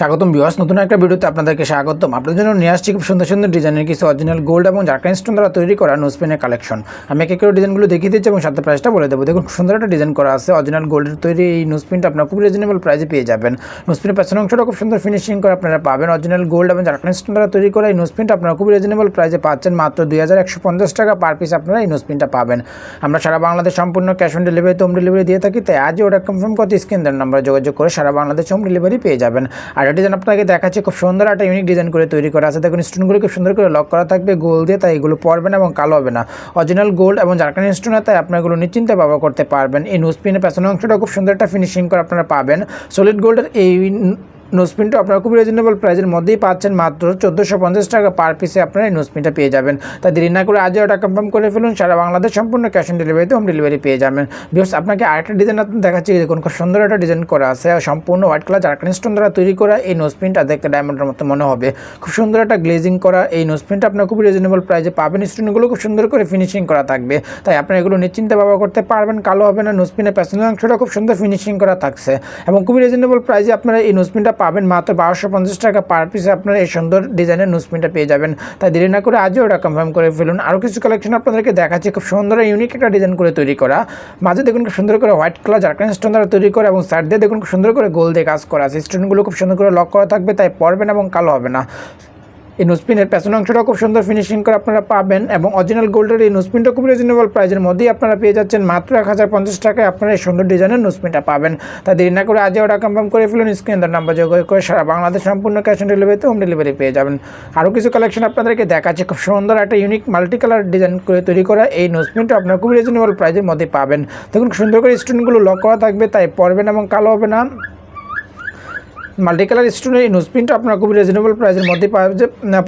স্বাগতম বিওয়াস নতুন একটা ভিডিওতে আপনাদেরকে স্বাগতম। আপনাদের জন্য নিয়ে আসছি খুব সুন্দর সুন্দর ডিজাইনের কিছু অরিজিনাল গোল্ড এবং জার্কান স্টোন দ্বারা তৈরি করা নোসপেনের কালেকশন আমি এক করে ডিজাইনগুলো দেখিয়ে দিচ্ছি এবং সাথে প্রাইসটা বলে দেবো। দেখুন সুন্দর একটা ডিজাইন করা আছে। অরিজিনাল গোল্ডের তৈরি এই নোসপিনটা আপনার খুব রিজনেবল প্রাইসে পেয়ে যাবেন। নোসপিনের পেছন অংশটা খুব সুন্দর ফিনিশিং করে আপনারা পাবেন। অরিজিনাল গোল্ড এবং জার্কান স্টোন দ্বারা তৈরি করা এই নোসপিনটা আপনারা খুব রিজনেবল প্রাইসে পাচ্ছেন। মাত্র দুই হাজার একশো পঞ্চাশ টাকা পার পিস আপনারা এই নোসপিনটা পাবেন। আমরা সারা বাংলাদেশ সম্পূর্ণ cash on delivery home delivery দিয়ে থাকি, তাই আজই ওটা কনফার্ম করতে স্ক্রিন দেন নাম্বার যোগাযোগ করে সারা বাংলাদেশ হোম ডেলিভারি পেয়ে যাবেন। আর এটা ডিজাইন আপনাকে দেখাচ্ছে, খুব সুন্দর একটা ইউনিক ডিজাইন করে তৈরি করা আছে। দেখুন স্টোনগুলো খুব সুন্দর করে লক করা থাকবে, গোল দিয়ে, তাই এগুলো পড়বে না এবং কালো হবে না। অরিজিনাল গোল্ড এবং জার্কানি স্টোন তাই আপনার এগুলো নিশ্চিন্তে ব্যবহার করতে পারবেন। এই নোসপিনের পেছনের অংশটা খুব সুন্দর একটা ফিনিশিং করে আপনারা পাবেন। সলিড গোল্ডের এই নোসপিনটা আপনারা খুব রিজনেবল প্রাইসের মধ্যেই পাচ্ছেন, মাত্র চোদ্দোশো পঞ্চাশ টাকা পার পিসে আপনারা এই নোসপিনটা পেয়ে যাবেন। তাই দেরি না করে আজও ওটা কনফার্ম করে ফেলুন, সারা বাংলাদেশ সম্পূর্ণ ক্যাশ অন ডেলিভারিতে হোম ডেলিভারি পেয়ে যাবেন। বিকজ আপনাকে আরেকটা ডিজাইন আপনি দেখাচ্ছি দেখুন, খুব সুন্দর একটা ডিজাইন করা আছে আর সম্পূর্ণ হোয়াইট কালার জার্কানি স্টোন দ্বারা তৈরি করা এই নোসপিনটা দেখতে ডায়মন্ডের মতো মনে হবে। খুব সুন্দর একটা গ্লেজিং করা এই নোসপিনটা আপনার খুব রিজনেবল প্রাইসে পাবেন স্টোনগুলো খুব সুন্দর করে ফিনিশিং করা থাকবে। তাই আপনারা এগুলো নিশ্চিন্তে ব্যবহার করতে পারবেন, কালো হবে না নোসপিনের প্যাসেঞ্জার অংশটা খুব সুন্দর ফিনিশিং করা থাকছে। এবং খুবই রিজনেবল প্রাইসে আপনারা এই নোসপিনটা পাবেন মাত্র বারোশো পঞ্চাশ টাকা পার পিসে আপনারা এই সুন্দর ডিজাইনের নোসপিনটা পেয়ে যাবেন। তাই দেরি না করে আজও ওটা কনফার্ম করে ফেলুন। আরও কিছু কালেকশন আপনাদেরকে দেখাচ্ছি, খুব সুন্দর ইউনিক একটা ডিজাইন করে তৈরি করা। মাঝে দেখুন খুব সুন্দর করে হোয়াইট কালার জার্কান স্টোন দ্বারা তৈরি করা এবং সাইড দিয়ে দেখুন খুব সুন্দর করে গোল দিয়ে কাজ করা আছে। স্টোনগুলো খুব সুন্দর করে লক করা থাকবে, তাই পড়বে না এবং কালো হবে না। এই নোসপিনের পেছন অংশটা খুব সুন্দর ফিনিশিং করে আপনারা পাবেন এবং অরিজিনাল গোল্ডের এই নোসপিনটা খুব রিজনেবল প্রাইসের মধ্যেই আপনারা পেয়ে যাচ্ছেন মাত্র এক হাজার পঞ্চাশ টাকায় আপনারা এই সুন্দর ডিজাইনের নোসপিনটা পাবেন। তাই দেরি না করে আজই ওটা কনফার্ম করে ফেলুন স্ক্রিন তার নাম্বার যোগাযোগ করে সারা বাংলাদেশ সম্পূর্ণ ক্যাশ অন ডেলিভারিতে হোম ডেলিভারি পেয়ে যাবেন। আরও কিছু কালেকশন আপনাদেরকে দেখাচ্ছে, খুব সুন্দর একটা ইউনিক মাল্টি কালার ডিজাইন করে তৈরি করা এই নোসপিনটা আপনারা খুব রিজনেবল প্রাইসের মধ্যে পাবেন। দেখুন সুন্দর করে স্টোনগুলো লক করা থাকবে, তাই পড়বেন এবং কালো হবে না। মাল্টি কালার স্টোনের এই নোজপিনটা আপনারা খুব রিজনেবল প্রাইসের মধ্যে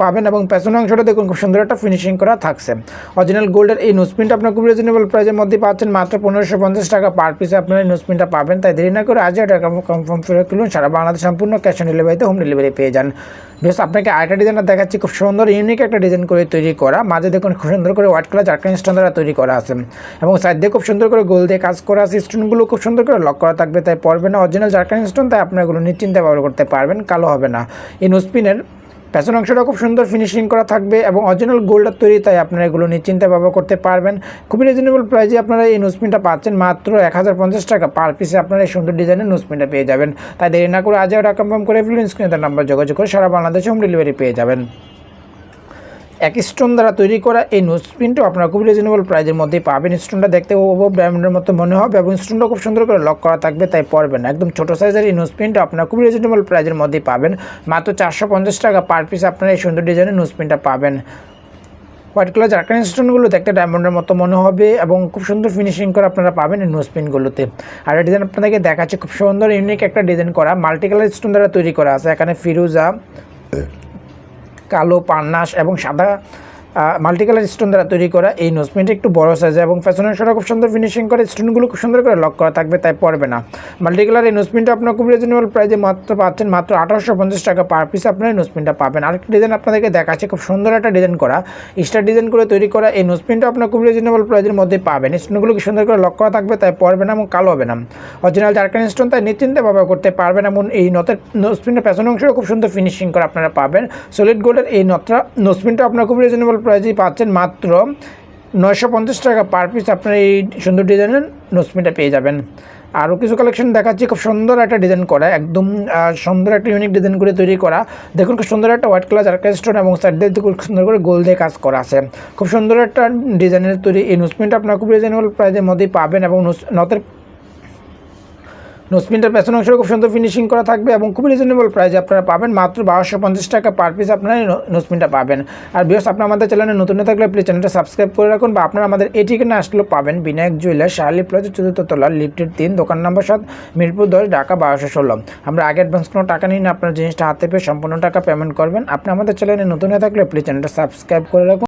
পাবেন এবং পেছনের অংশটা দেখুন, খুব সুন্দর একটা ফিনিশিং করা থাকছে। অরিজিনাল গোল্ডের এই নোজপিনটা আপনার খুব রিজনেবল প্রাইসের মধ্যে পাচ্ছেন, মাত্র পনেরোশো পঞ্চাশ টাকা পার পিসে আপনারা এই নোজপিনটা পাবেন। তাই দেরি না করে আজও এটা কনফার্ম করে তুলুন, সারা বাংলাদেশ সম্পূর্ণ ক্যাশ অন ডেলিভারিতে হোম ডেলিভারি পেয়ে যান। বেশ আপনাকে আরেকটা ডিজাইন দেখাচ্ছি, খুব সুন্দর ইউনিক একটা ডিজাইন করে তৈরি করা। মাঝে দেখুন, খুব সুন্দর করে হোয়াইট কালার জার্কান স্টোন দ্বারা তৈরি করা আছে। এবং সাইড দিয়ে খুব সুন্দর করে গোল দিয়ে কাজ করা আছে। স্টোনগুলো খুব সুন্দর করে লক করা থাকবে, তাই পড়বে না। অরিজিনাল জার্কান স্টোন তাই আপনারা এগুলো নিশ্চিন্তে ব্যবহার করতে পারবেন, কালো হবে না। এই নোসপিনের পেছন অংশটা খুব সুন্দর ফিনিশিং করা থাকবে এবং অরিজিনাল গোল্ডের তৈরি, তাই আপনারা এগুলো নিশ্চিন্তে ব্যবহার করতে পারবেন। খুবই রিজনেবল প্রাইসে আপনারা এই নোসপিনটা পাচ্ছেন, মাত্র এক হাজার পঞ্চাশ টাকা। পার পিসে আপনারা এই সুন্দর ডিজাইনের নোসপিনটা পেয়ে যাবেন। তাই দেরি না করে আজও টাকা কনফার্ম করে ফেলুন স্ক্রিনে তার নাম্বার যোগাযোগ করে সারা বাংলাদেশে হোম ডেলিভারি পেয়ে যাবেন। এক স্টোন দ্বারা তৈরি করা এই নোজপিনটাও আপনারা খুব রিজনেবল প্রাইজের মধ্যেই পাবেন। স্টোনটা দেখতে ওভো ডায়মন্ডের মতো মনে হবে এবং স্টোনটা খুব সুন্দর করে লক করা থাকবে, তাই পড়বে না। একদম ছোটো সাইজের এই নোজপিনটা আপনারা খুব রিজনেবল প্রাইজের মধ্যেই পাবেন। মাত্র চারশো পঞ্চাশ টাকা পার পিস আপনারা এই সুন্দর ডিজাইনের নোজপিনটা পাবেন। হোয়াইট কালার জার্কান স্টোনগুলো দেখতে ডায়মন্ডের মতো মনে হবে এবং খুব সুন্দর ফিনিশিং করে আপনারা পাবেন এই নোজপিনগুলোতে আর ডিজাইন আপনাদেরকে দেখাচ্ছে, খুব সুন্দর ইউনিক একটা ডিজাইন করা। মাল্টি কালার স্টোন দ্বারা তৈরি করা আছে, এখানে ফিরুজা। কালো পান্নাস এবং সাদা মাল্টি কালার স্টোন দ্বারা তৈরি করা এই নোজপিনটা একটু বড় সাইজ এবং ফ্যাশনের সাথে খুব সুন্দর ফিনিশিং করে স্টোনগুলো খুব সুন্দর করে লক করা থাকবে, তাই পড়বে না। মাল্টি কালার এই নোজপিনটা আপনার খুব রিজনেবল প্রাইসে মাত্র পাচ্ছেন, মাত্র আঠারোশো পঞ্চাশ টাকা পার পিস আপনার এই নোজপিনটা পাবেন। আরেকটা ডিজাইন আপনাদেরকে দেখাচ্ছে, খুব সুন্দর একটা ডিজাইন করা স্টার ডিজাইন করে তৈরি করা এই নোজপিনটা আপনার খুব রিজনেবল প্রাইসের মধ্যে পাবেন। স্টোনগুলো খুব সুন্দর করে লক করা থাকবে, তাই পড়বে না এবং কালো হবে না। অরিজিনাল জার্কান স্টোন তাই নিশ্চিন্তে ব্যবহার করতে পারবেন এবং এই নতের নোজপিনটা পেছনের অংশও খুব সুন্দর ফিনিশিং করে আপনারা পাবেন। সলিড গোল্ডের এই নতটা নোজপিনটা আপনার খুব রিজনেবল প্রাইসেই পাচ্ছেন মাত্র নয়শো পঞ্চাশ টাকা পার পিস আপনার এই সুন্দর ডিজাইনের নোসপিনটা পেয়ে যাবেন। আরও কিছু কালেকশন দেখাচ্ছি। খুব সুন্দর একটা ডিজাইন করা, একদম সুন্দর একটা ইউনিক ডিজাইন করে তৈরি করা। দেখুন খুব সুন্দর একটা হোয়াইট কালার জার্কা স্টোন এবং সাইড দিয়ে খুব সুন্দর করে গোল দিয়ে কাজ করা আছে। খুব সুন্দর একটা ডিজাইনের তৈরি এই নোসপিনটা আপনার খুব রিজনেবল প্রাইসের মধ্যেই পাবেন এবং নতের নোসপিনটার পেছন অংশ খুব সুন্দর ফিনিশিং করা থাকবে এবং খুব রিজনেবল প্রাইসে আপনারা পাবেন মাত্র বারোশো পঞ্চাশ টাকা পার পিস আপনারা নোসপিনটা পাবেন। আর বিয়স আপনার আমাদের চ্যানেলে নতুন থাকলে প্লিজ চ্যানেলটা সাবস্ক্রাইব করে রাখুন বা আপনারা আমাদের এই ঠিকানা আসলেও পাবেন বিনায়ক জুয়েলার শাহালি প্লাজা চতুর্থ তলা লিফটের তিন, দোকান নম্বর সাত, মিরপুর দশ, ঢাকা বারোশো ষোলো। আমরা আগে অ্যাডভান্স কোনো টাকা নিই না আপনার জিনিসটা হাতে পেয়ে সম্পূর্ণ টাকা পেমেন্ট করবেন। আপনি আমাদের চ্যানেলে নতুন থাকলে প্লিজ চ্যানেলটা সাবস্ক্রাইব করে রাখুন।